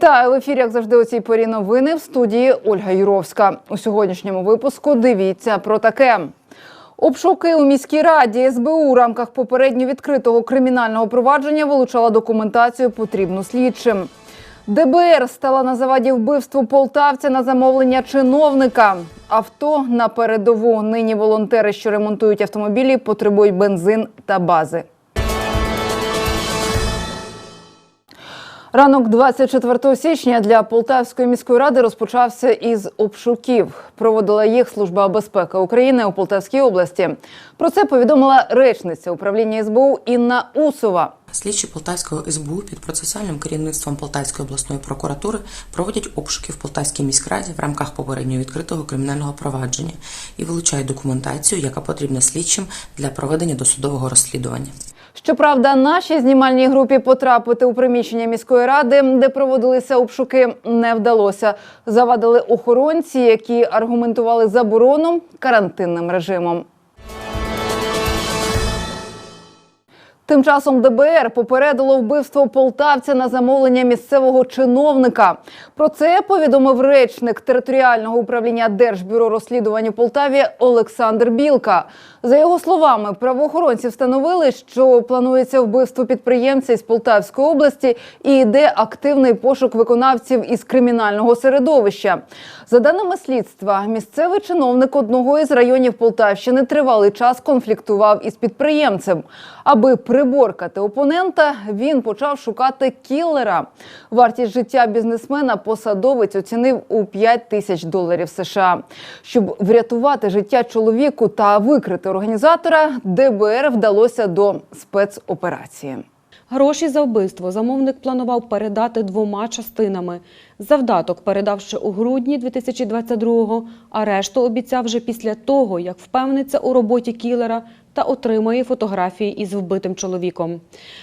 Вітаю в ефірі, як завжди, у цій порі новини в студії Ольга Юровська. У сьогоднішньому випуску дивіться про таке. Обшуки у міській раді СБУ у рамках попередньо відкритого кримінального провадження вилучала документацію потрібну слідчим. ДБР стала на заваді вбивству полтавця на замовлення чиновника. Авто на передову. Нині волонтери, що ремонтують автомобілі, потребують бензин та бази. Ранок 24 січня для Полтавської міської ради розпочався із обшуків. Проводила їх Служба безпеки України у Полтавській області. Про це повідомила речниця управління СБУ Інна Усова. Слідчі Полтавського СБУ під процесуальним керівництвом Полтавської обласної прокуратури проводять обшуки в Полтавській міськраді в рамках попередньо відкритого кримінального провадження і вилучають документацію, яка потрібна слідчим для проведення досудового розслідування. Щоправда, нашій знімальній групі потрапити у приміщення міської ради, де проводилися обшуки, не вдалося. Завадили охоронці, які аргументували заборону карантинним режимом. Тим часом ДБР попередило вбивство полтавця на замовлення місцевого чиновника. Про це повідомив речник територіального управління Держбюро розслідувань Полтаві Олександр Білка. За його словами, правоохоронці встановили, що планується вбивство підприємця із Полтавської області і йде активний пошук виконавців із кримінального середовища. За даними слідства, місцевий чиновник одного із районів Полтавщини тривалий час конфліктував із підприємцем. Аби приборкати опонента, він почав шукати кілера. Вартість життя бізнесмена посадовець оцінив у 5 тисяч доларів США. Щоб врятувати життя чоловіку та викрити організатора, ДБР вдалося до спецоперації. Гроші за вбивство замовник планував передати двома частинами. Завдаток передав ще у грудні 2022-го, а решту обіцяв вже після того, як впевниться у роботі кілера та отримає фотографії із вбитим чоловіком.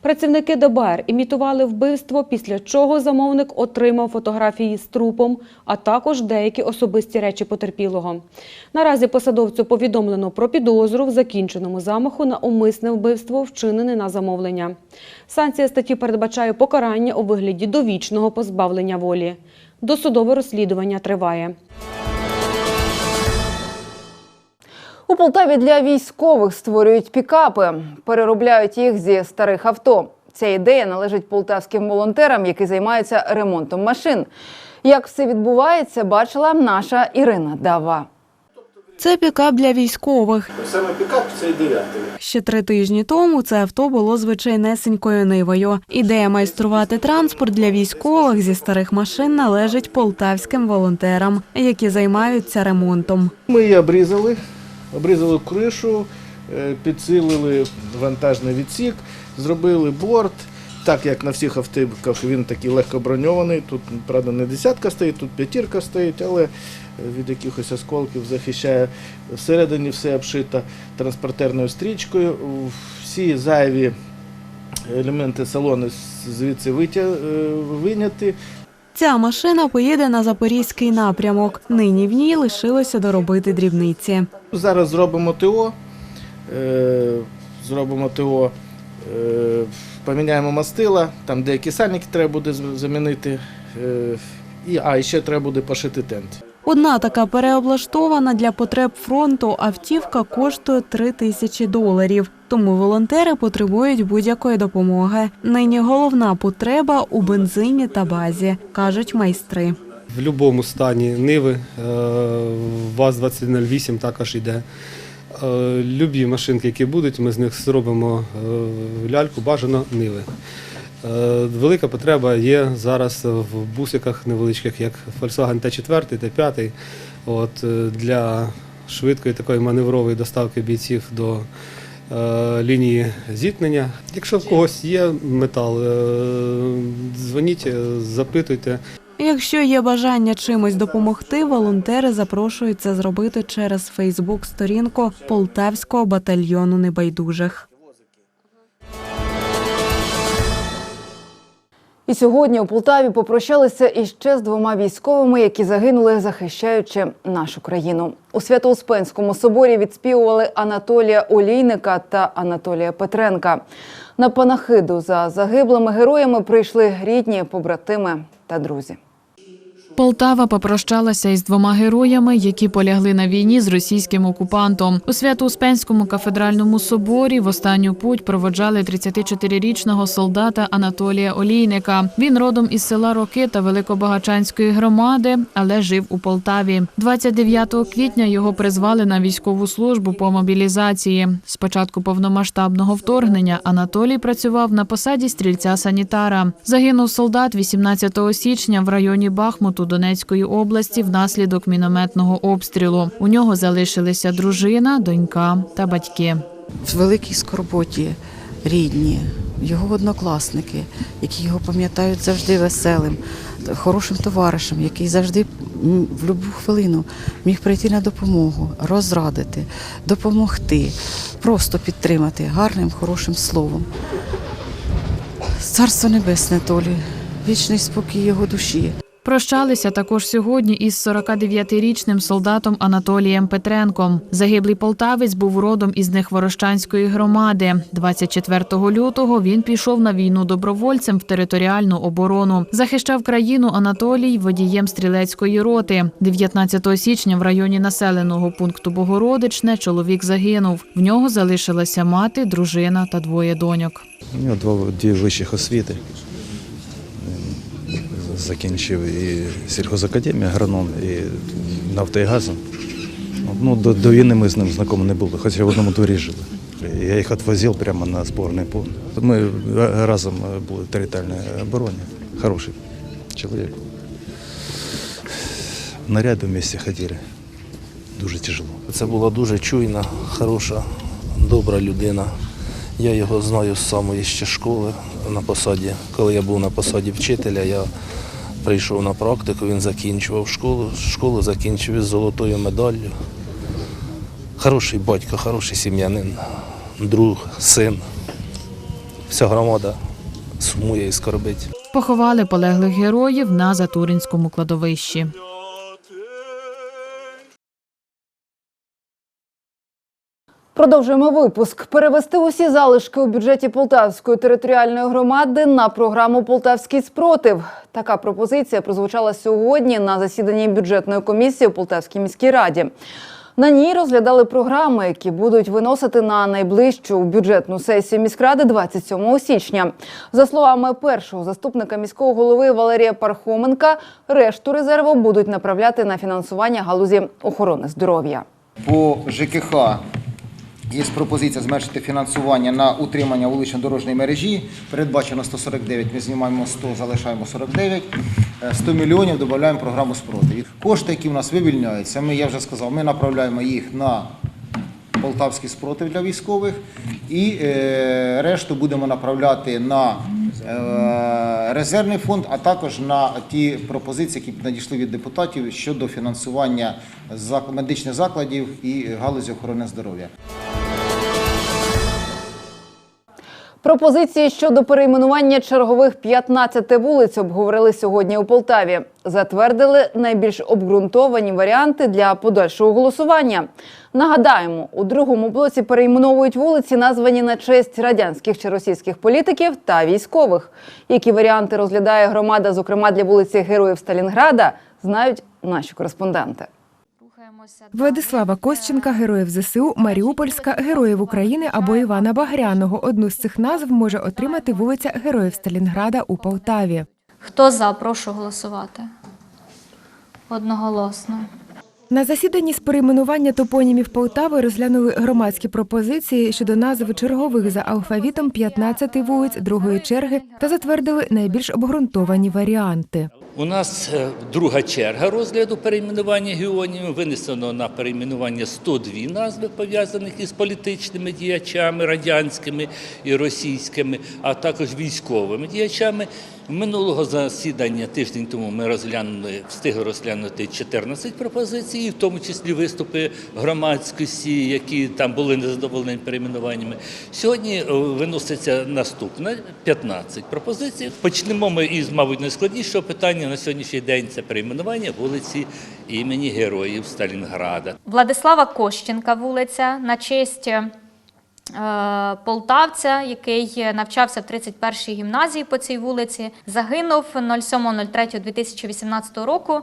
Працівники ДБР імітували вбивство, після чого замовник отримав фотографії з трупом, а також деякі особисті речі потерпілого. Наразі посадовцю повідомлено про підозру в закінченому замаху на умисне вбивство, вчинене на замовлення. Санкція статті передбачає покарання у вигляді довічного позбавлення волі. Досудове розслідування триває. У Полтаві для військових створюють пікапи, переробляють їх зі старих авто. Ця ідея належить полтавським волонтерам, які займаються ремонтом машин. Як все відбувається, бачила наша Ірина Дава. Це пікап для військових. Саме пікап це дев'ятий. Ще три тижні тому це авто було звичайнесенькою нивою. Ідея майструвати транспорт для військових зі старих машин належить полтавським волонтерам, які займаються ремонтом. Ми її обрізали, обрізали кришу, е, підсилили вантажний відсік, зробили борт. Так як на всіх автівках він такий легко броньований. Тут, правда, не десятка стоїть, тут п'ятірка стоїть, але від якихось осколків захищає. Всередині все обшито транспортерною стрічкою. Всі зайві елементи салону звідси е, виняті. Ця машина поїде на запорізький напрямок. Нині в ній лишилося доробити дрібниці. Зараз зробимо ТО, е, зробимо ТО, е, поміняємо мастила, там деякі сальники треба буде замінити. е, а, і ще треба буде пошити тент. Одна така переоблаштована для потреб фронту автівка коштує 3 тисячі доларів. Тому волонтери потребують будь-якої допомоги. Нині головна потреба у бензині та базі, кажуть майстри. В будь-якому стані Ниви, е, ВАЗ-2108 також йде. Е, Любі машинки, які будуть, ми з них зробимо е, ляльку, бажано Ниви. Е, Велика потреба є зараз в бусиках невеличких, як Volkswagen T4, T5, от, е, для швидкої такої маневрової доставки бійців до е, лінії зіткнення. Якщо в когось є метал, е, дзвоніть, е, запитуйте. Якщо є бажання чимось допомогти, волонтери запрошують це зробити через Фейсбук-сторінку Полтавського батальйону небайдужих. І сьогодні у Полтаві попрощалися іще з двома військовими, які загинули, захищаючи нашу країну. У Свято-Успенському соборі відспівували Анатолія Олійника та Анатолія Петренка. На панахиду за загиблими героями прийшли рідні, побратими та друзі. Полтава попрощалася із двома героями, які полягли на війні з російським окупантом. У Свято-Успенському кафедральному соборі в останню путь проводжали 34-річного солдата Анатолія Олійника. Він родом із села Рокита Великобагачанської громади, але жив у Полтаві. 29 квітня його призвали на військову службу по мобілізації. З початку повномасштабного вторгнення Анатолій працював на посаді стрільця-санітара. Загинув солдат 18 січня в районі Бахмуту Донецької області внаслідок мінометного обстрілу. У нього залишилися дружина, донька та батьки. в великій скорботі рідні, його однокласники, які його пам'ятають завжди веселим, хорошим товаришем, який завжди в будь-яку хвилину міг прийти на допомогу, розрадити, допомогти, просто підтримати гарним, хорошим словом. Царство Небесне Толі, вічний спокій його душі. Прощалися також сьогодні із 49-річним солдатом Анатолієм Петренком. Загиблий полтавець був родом із Нехворощанської громади. 24 лютого він пішов на війну добровольцем в територіальну оборону. Захищав країну Анатолій водієм стрілецької роти. 19 січня в районі населеного пункту Богородичне чоловік загинув. В нього залишилася мати, дружина та двоє доньок. У нього дві вищих освіти. Закінчив і сільхозакадемію, агроном, і нафтогазом. Ну, до, до війни ми з ним знайомі не були, хоча в одному дворі жили. Я їх відвозив прямо на зборний пункт. Ми разом були в територіальній обороні. Хороший чоловік. Наряди в місті ходили. Дуже тяжело. Це була дуже чуйна, хороша, добра людина. Я його знаю з самої ще школи на посаді. Коли я був на посаді вчителя, я прийшов на практику, він закінчував школу. Школу закінчив із золотою медаллю. Хороший батько, хороший сім'янин, друг, син. Вся громада сумує і скорбить. Поховали полеглих героїв на Затуринському кладовищі. Продовжуємо випуск. Перевести усі залишки у бюджеті Полтавської територіальної громади на програму Полтавський спротив. Така пропозиція прозвучала сьогодні на засіданні бюджетної комісії у Полтавській міській раді. На ній розглядали програми, які будуть виносити на найближчу бюджетну сесію міськради 27 січня. За словами першого заступника міського голови Валерія Пархоменка, решту резерву будуть направляти на фінансування галузі охорони здоров'я. По ЖКХ є пропозиція зменшити фінансування на утримання вулично-дорожньої мережі. Передбачено 149, ми знімаємо 100, залишаємо 49. Е, 100 мільйонів додаємо програму спротив. Кошти, які в нас вивільняються, ми, я вже сказав, ми направляємо їх на полтавський спротив для військових і е, решту будемо направляти на е, резервний фонд, а також на ті пропозиції, які надійшли від депутатів щодо фінансування медичних закладів і галузі охорони здоров'я. Пропозиції щодо перейменування чергових 15 вулиць обговорили сьогодні у Полтаві. Затвердили найбільш обґрунтовані варіанти для подальшого голосування. Нагадаємо, у другому блоці перейменовують вулиці, названі на честь радянських чи російських політиків та військових. Які варіанти розглядає громада, зокрема для вулиці Героїв Сталінграда, знають наші кореспонденти. Владислава Костченка, героїв ЗСУ, Маріупольська, героїв України або Івана Багряного. Одну з цих назв може отримати вулиця Героїв Сталінграда у Полтаві. Хто за, прошу голосувати. Одноголосно. На засіданні з перейменування топонімів Полтави розглянули громадські пропозиції щодо назв чергових за алфавітом 15 вулиць другої черги та затвердили найбільш обґрунтовані варіанти. У нас е, друга черга розгляду перейменування геонімів. Винесено на перейменування 102 назви, пов'язаних із політичними діячами, радянськими і російськими, а також військовими діячами. Минулого засідання тиждень тому ми розглянули, встигли розглянути 14 пропозицій, в тому числі виступи громадськості, які там були незадоволені перейменуваннями. Сьогодні е, виноситься наступне 15 пропозицій. Почнемо ми із, мабуть, найскладнішого питання на сьогоднішній день це перейменування вулиці імені Героїв Сталінграда. Владислава Кощенка вулиця на честь е, полтавця, який навчався в 31-й гімназії по цій вулиці, загинув 07.03.2018 року,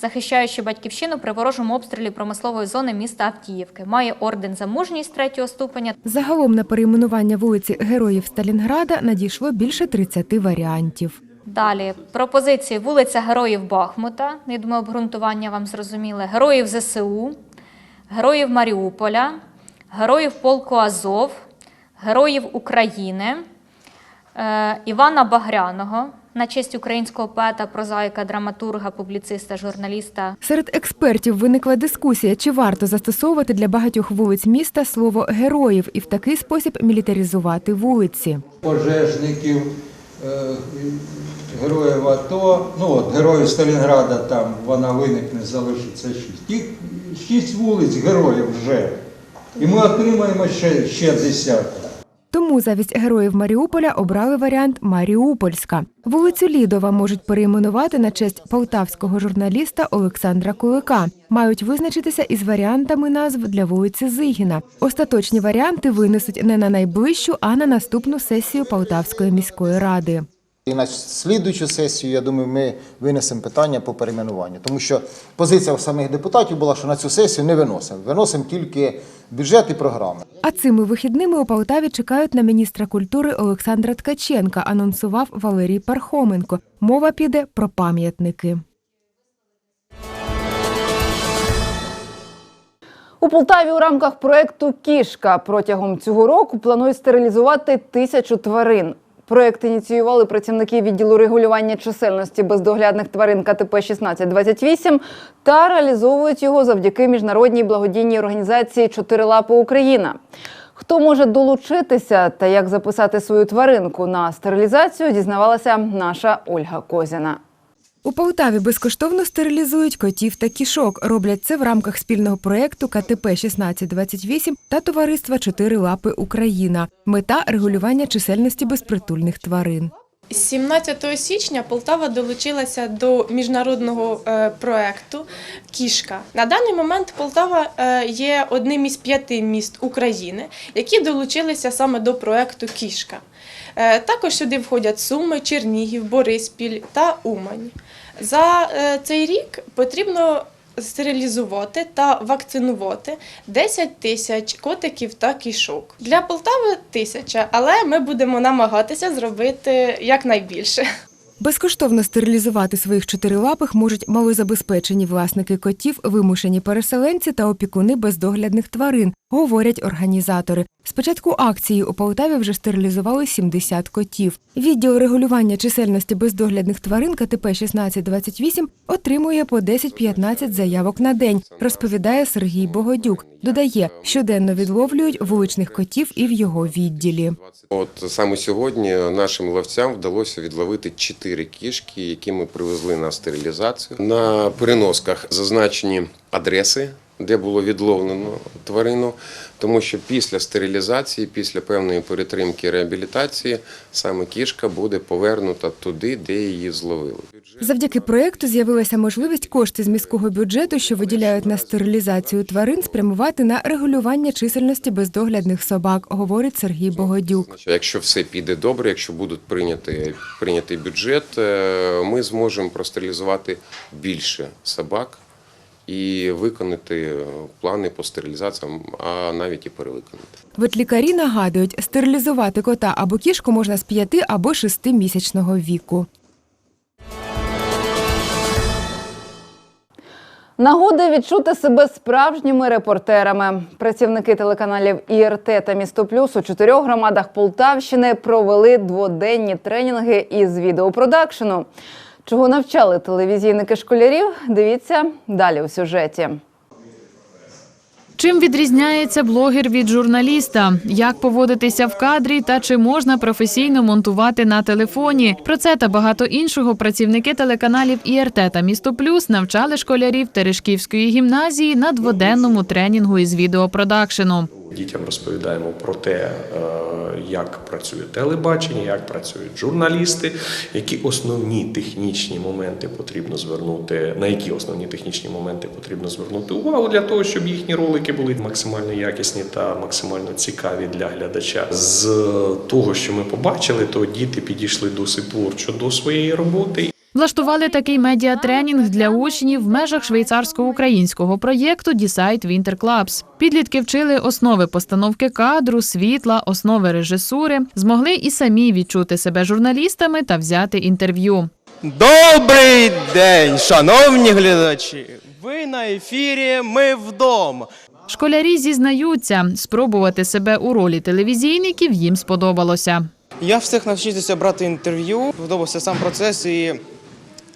захищаючи батьківщину при ворожому обстрілі промислової зони міста Авдіївки. Має орден за мужність третього ступеня. Загалом на перейменування вулиці Героїв Сталінграда надійшло більше 30 варіантів. Далі пропозиції вулиця Героїв Бахмута. Я думаю, обґрунтування вам зрозуміле. Героїв ЗСУ, Героїв Маріуполя, Героїв полку Азов, Героїв України, е, Івана Багряного на честь українського поета, прозаїка, драматурга, публіциста, журналіста. Серед експертів виникла дискусія, чи варто застосовувати для багатьох вулиць міста слово героїв і в такий спосіб мілітаризувати вулиці. пожежників, е, героїв АТО, ну от героїв Сталінграда там вона виникне, залишиться шість. Тих шість вулиць героїв вже. І ми отримаємо ще, ще десяток. Тому замість героїв Маріуполя обрали варіант Маріупольська. Вулицю Лідова можуть перейменувати на честь полтавського журналіста Олександра Кулика. Мають визначитися із варіантами назв для вулиці Зигіна. Остаточні варіанти винесуть не на найближчу, а на наступну сесію Полтавської міської ради. І на слідуючу сесію, я думаю, ми винесемо питання по перейменуванню. Тому що позиція самих депутатів була, що на цю сесію не виносимо. Виносимо тільки бюджет і програми. А цими вихідними у Полтаві чекають на міністра культури Олександра Ткаченка, анонсував Валерій Пархоменко. Мова піде про пам'ятники. У Полтаві у рамках проекту Кішка протягом цього року планують стерилізувати тисячу тварин. Проект ініціювали працівники відділу регулювання чисельності бездоглядних тварин КТП 1628 та реалізовують його завдяки міжнародній благодійній організації Чотирилапа Україна. Хто може долучитися та як записати свою тваринку на стерилізацію, дізнавалася наша Ольга Козіна. У Полтаві безкоштовно стерилізують котів та кішок. Роблять це в рамках спільного проєкту КТП 1628 та товариства Чотири лапи Україна. Мета регулювання чисельності безпритульних тварин. 17 січня Полтава долучилася до міжнародного е, проекту Кішка. На даний момент Полтава е, є одним із п'яти міст України, які долучилися саме до проекту Кішка. Е, також сюди входять Суми, Чернігів, Бориспіль та Умань. За е, цей рік потрібно стерилізувати та вакцинувати 10 тисяч котиків та кішок. Для Полтави тисяча, але ми будемо намагатися зробити якнайбільше. Безкоштовно стерилізувати своїх чотирилапих можуть малозабезпечені власники котів, вимушені переселенці та опікуни бездоглядних тварин, говорять організатори. Спочатку акції у Полтаві вже стерилізували 70 котів. Відділ регулювання чисельності бездоглядних тварин КТП 1628 отримує по 10-15 заявок на день, розповідає Сергій Богодюк. Додає, щоденно відловлюють вуличних котів і в його відділі. От саме сьогодні нашим ловцям вдалося відловити чотири кішки, які ми привезли на стерилізацію. На переносках зазначені адреси, де було відловлено тварину, тому що після стерилізації, після певної перетримки реабілітації, саме кішка буде повернута туди, де її зловили. Завдяки проєкту з'явилася можливість кошти з міського бюджету, що виділяють на стерилізацію тварин, спрямувати на регулювання чисельності бездоглядних собак, говорить Сергій Богодюк. Якщо все піде добре, якщо будуть прийняти прийнятий бюджет, е, ми зможемо простерилізувати більше собак і виконати плани по стерилізаціям, а навіть і перевиконати. Ветлікарі нагадують, стерилізувати кота або кішку можна з 5 або 6 місячного віку. Нагоди відчути себе справжніми репортерами. Працівники телеканалів ІРТ та Місто Плюс у чотирьох громадах Полтавщини провели дводенні тренінги із відеопродакшену. Чого навчали телевізійники школярів? Дивіться далі у сюжеті. Чим відрізняється блогер від журналіста? Як поводитися в кадрі та чи можна професійно монтувати на телефоні? Про це та багато іншого працівники телеканалів ІРТ та Місто Плюс навчали школярів Терешківської гімназії на дводенному тренінгу із відеопродакшену. Дітям розповідаємо про те, е, як працює телебачення, як працюють журналісти, які основні технічні моменти потрібно звернути, на які основні технічні моменти потрібно звернути увагу для того, щоб їхні ролики були максимально якісні та максимально цікаві для глядача. З того, що ми побачили, то діти підійшли досить творчо до своєї роботи. Влаштували такий медіатренінг для учнів в межах швейцарсько-українського проєкту Decide Winter Clubs. Підлітки вчили основи постановки кадру, світла, основи режисури, змогли і самі відчути себе журналістами та взяти інтерв'ю. Добрий день, шановні глядачі! Ви на ефірі. Ми вдома. Школярі зізнаються, спробувати себе у ролі телевізійників їм сподобалося. Я встиг навчитися брати інтерв'ю. Подобався сам процес і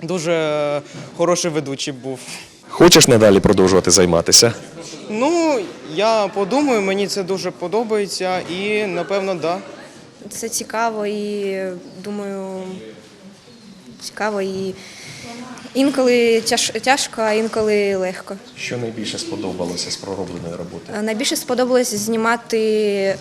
дуже хороший ведучий був. Хочеш надалі продовжувати займатися? Ну, я подумаю, мені це дуже подобається і напевно, да. Це цікаво і думаю, цікаво і інколи тяж, тяжко, а інколи легко. Що найбільше сподобалося з проробленої роботи? Е, Найбільше сподобалось знімати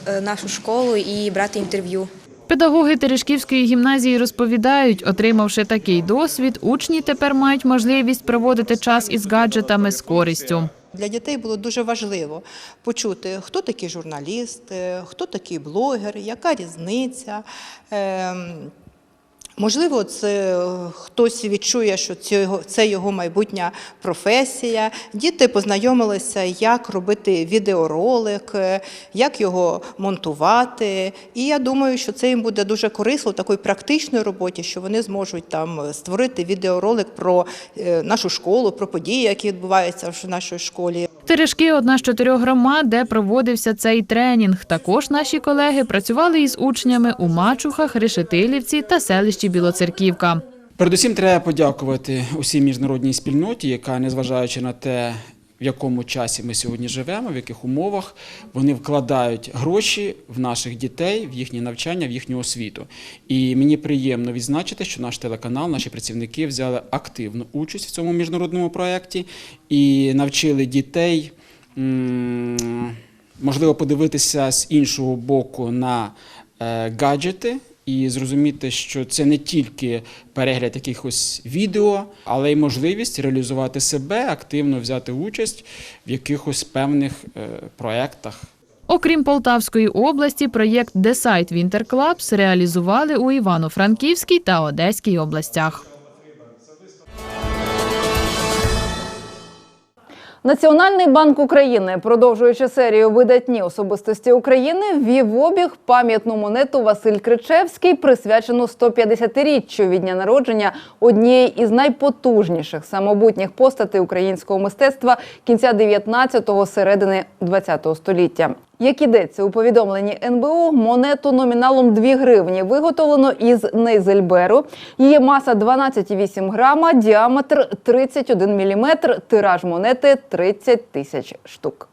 е, нашу школу і брати інтерв'ю. Педагоги Терешківської гімназії розповідають, отримавши такий досвід, учні тепер мають можливість проводити час із гаджетами з користю. Для дітей було дуже важливо почути, хто такий журналіст, хто такий блогер, яка різниця. Можливо, це е, хтось відчує, що це його, майбутня професія. Діти познайомилися, як робити відеоролик, е, як його монтувати. І я думаю, що це їм буде дуже корисно в такій практичній роботі, що вони зможуть там створити відеоролик про е, нашу школу, про події, які відбуваються в нашій школі. Терешки одна з чотирьох громад, де проводився цей тренінг. Також наші колеги працювали із учнями у Мачухах, Решетилівці та селищі Білоцерківка. Передусім треба подякувати усій міжнародній спільноті, яка, незважаючи на те, в якому часі ми сьогодні живемо, в яких умовах вони вкладають гроші в наших дітей, в їхнє навчання, в їхню освіту. І мені приємно відзначити, що наш телеканал, наші працівники взяли активну участь в цьому міжнародному проєкті і навчили дітей. Можливо, подивитися з іншого боку на е, гаджети і зрозуміти, що це не тільки перегляд якихось відео, але й можливість реалізувати себе, активно взяти участь в якихось певних е, проєктах. Окрім Полтавської області, проєкт «Десайт Winter Clubs реалізували у Івано-Франківській та Одеській областях. Національний банк України, продовжуючи серію видатні особистості України, ввів в обіг пам'ятну монету Василь Кричевський, присвячену 150-річчю від дня народження однієї із найпотужніших самобутніх постатей українського мистецтва кінця 19-го, середини 20-го століття. Як ідеться у повідомленні НБУ, монету номіналом 2 гривні виготовлено із нейзельберу. Її маса 12,8 грама, діаметр 31 міліметр, тираж монети 30 тисяч штук.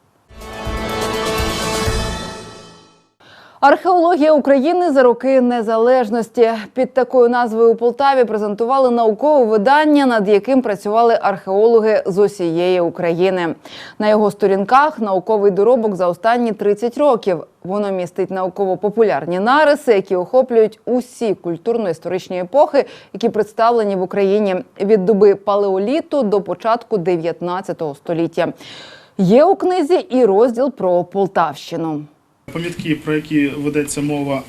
Археологія України за роки незалежності під такою назвою у Полтаві презентували наукове видання, над яким працювали археологи з усієї України. На його сторінках науковий доробок за останні 30 років. Воно містить науково-популярні нариси, які охоплюють усі культурно-історичні епохи, які представлені в Україні від доби палеоліту до початку 19 століття. Є у книзі і розділ про Полтавщину. Пам'ятки, про які ведеться мова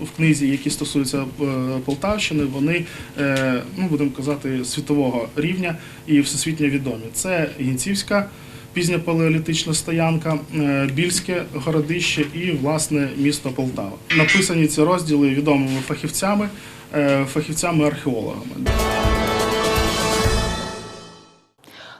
в книзі, які стосуються е, Полтавщини, вони, е, ну будемо казати, світового рівня і всесвітньо відомі. Це Гінцівська пізня палеолітична стоянка, е, Більське городище і власне місто Полтава. Написані ці розділи відомими фахівцями, фахівцями-археологами.